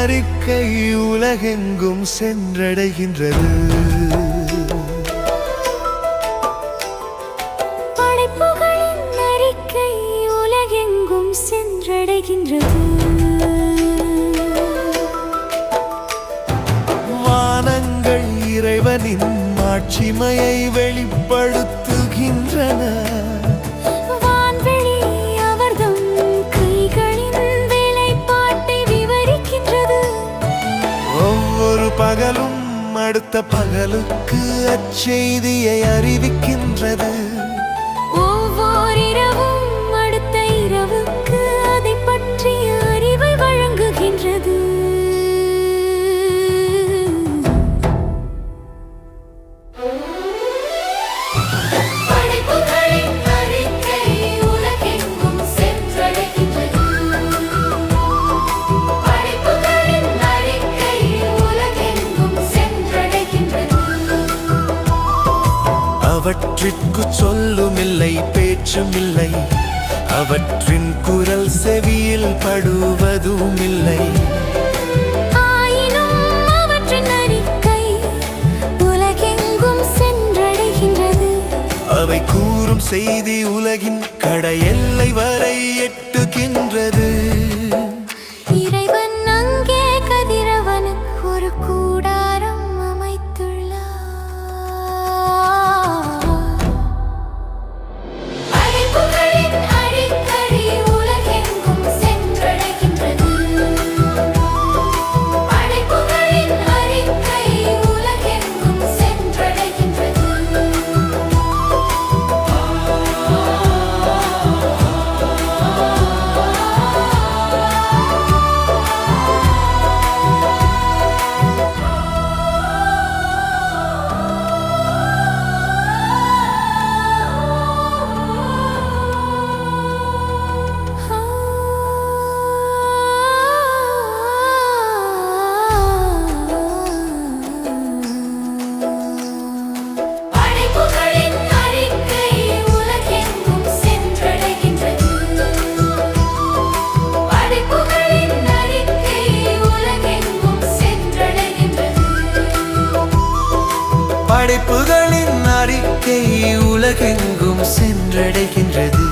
அறிக்கை உலகெங்கும் சென்றடைகின்றது. படைப்புகளின் அறிக்கை உலகெங்கும் சென்றடைகின்றது. வானங்கள் இறைவனின் மாட்சிமையை வெளிப்படுத்துகின்றன. அடுத்த பகலுக்கு அச்செய்தியை அறிவிக்கின்றது. ஒவ்வொரு அவற்றிற்கு சொல்லுமில்லை பேச்சுமில்லை. அவற்றின் குரல் செவியில் உலகெங்கும் சென்றடைகின்றது. அவை கூறும் செய்தி உலகின் கடையெல்லை வரை எட்டுகின்றது. இறைவன் படைப்புகளின் அறிக்கை உலகெங்கும் சென்றடைகின்றது.